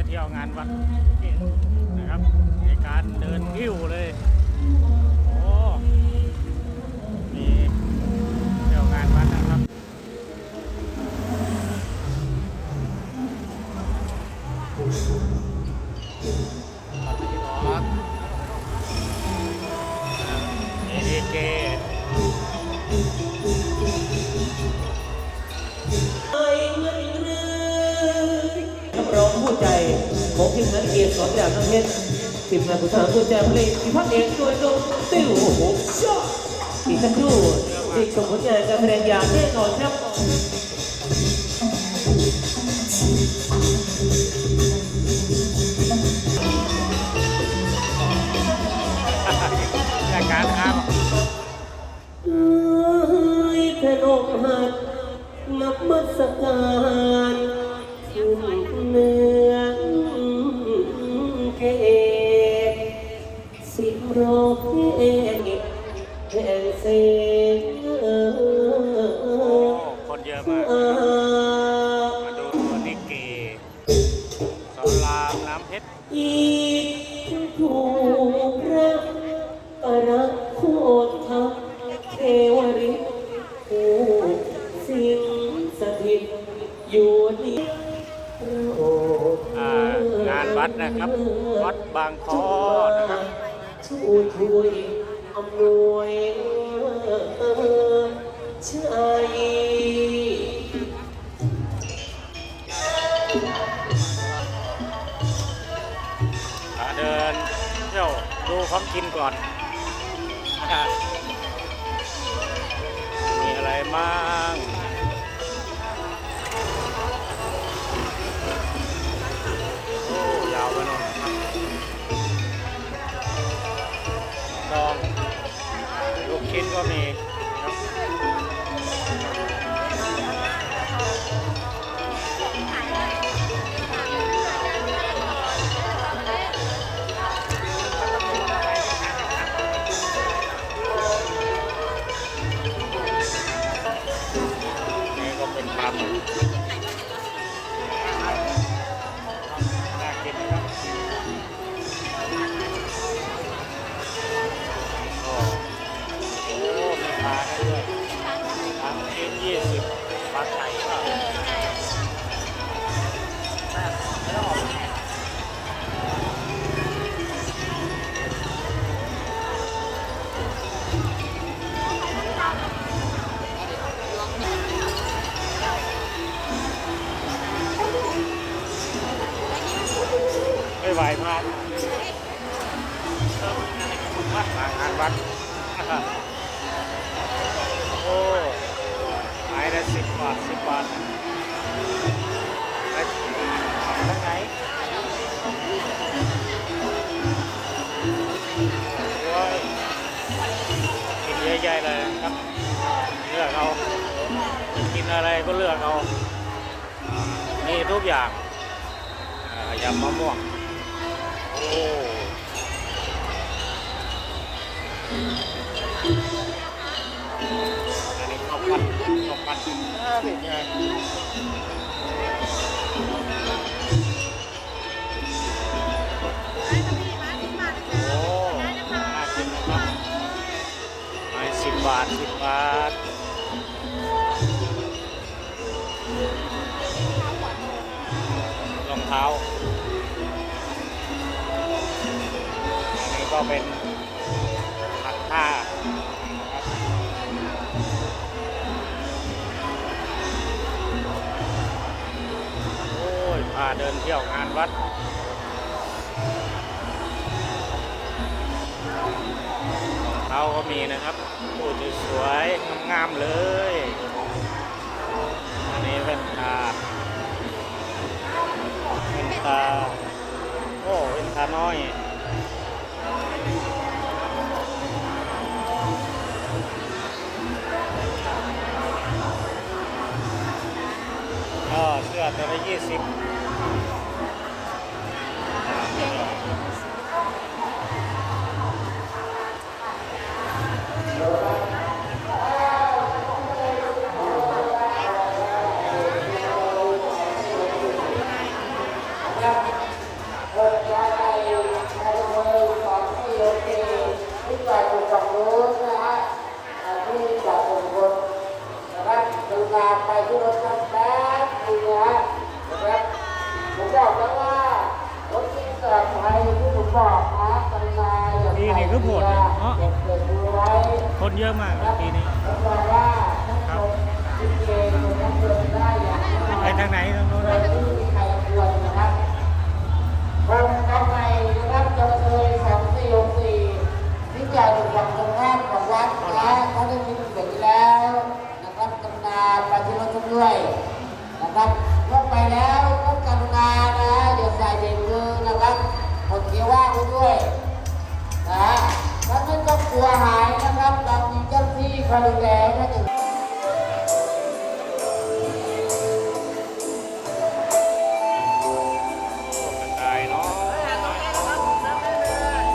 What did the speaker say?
มาเที่ยวงานวัดนะครับในการเดินพิ้วเลย ของทีมงานเกียรติสอนจากน้ำเพชรทีมงานผู้สาวผู้ใจเพลงที่พักเอกโดยโดนติ้วโอ้โหชอบอีกสักครู่ที่ชมผลงานการแสดงอย่างแน่นอนครับรายการครับเอ้ยพนมหัดนับมัสการขึ้นเนือ คนเยอะมากอ่ามาดูนิเกสอนรามน้ำเพชรอีกถูกพระอรักโคตรทัพเทวริผู้สิงสถิตอยู่นี่โปรดอ่างานวัดนะครับ วัดบางคอนะครับช่วยช่วย อำนวยชัยอ่าเดินเที่ยวดูของกินก่อน มีอะไรมา ชิ้นก็มีครับ ไม่ไหวพลาดวัดมางานวัดโอ้ไม้ละสิบบาทสิบบาทไปทางไหนโอ้ยกินใหญ่ๆเลยครับ เลือกเอาจะกินอะไรก็เลือกเอานี่ทุกอย่างอ่ายำมะม่วงโอันนี้ข้าวปั้นข้าวปั้นอ่าเป็นไงโอ้น่ากินนะครับไม้สิบบาทสิบบาท รองเท้า เป็นผักผ้าโอ้ยพาเดินเที่ยวงานวัดเขาก็มีนะครับพูดสวยงามๆเลย อันนี้เป็นตาเป็นตาโอ้เป็นตาน้อย ตัวละยี่สิบ บอกแล้วว่าวัคซีนปลอดภัยที่ผมบอกนะกรุณา อย่านี่นี่คือโหดเลยเนาะคนเยอะมากปีนี้รับรทานชมลิเกชมนักเรียนได้อย่างไปทางไหนทางโน้นโดยที่ไม่มีใครควรนะครับผมเข้าไปนะครับจำเลยสองสี่หกสี่ที่ใหญ่อยู่ฝั่งตรงข้ามของวัดนะเขาได้มีเด็กแล้วนะครับกำนาไปที่รถท่านด้วยนะครับ สียหายนะครับตอนนี้เจ้าที่คอยดูแลนะจ๊ะ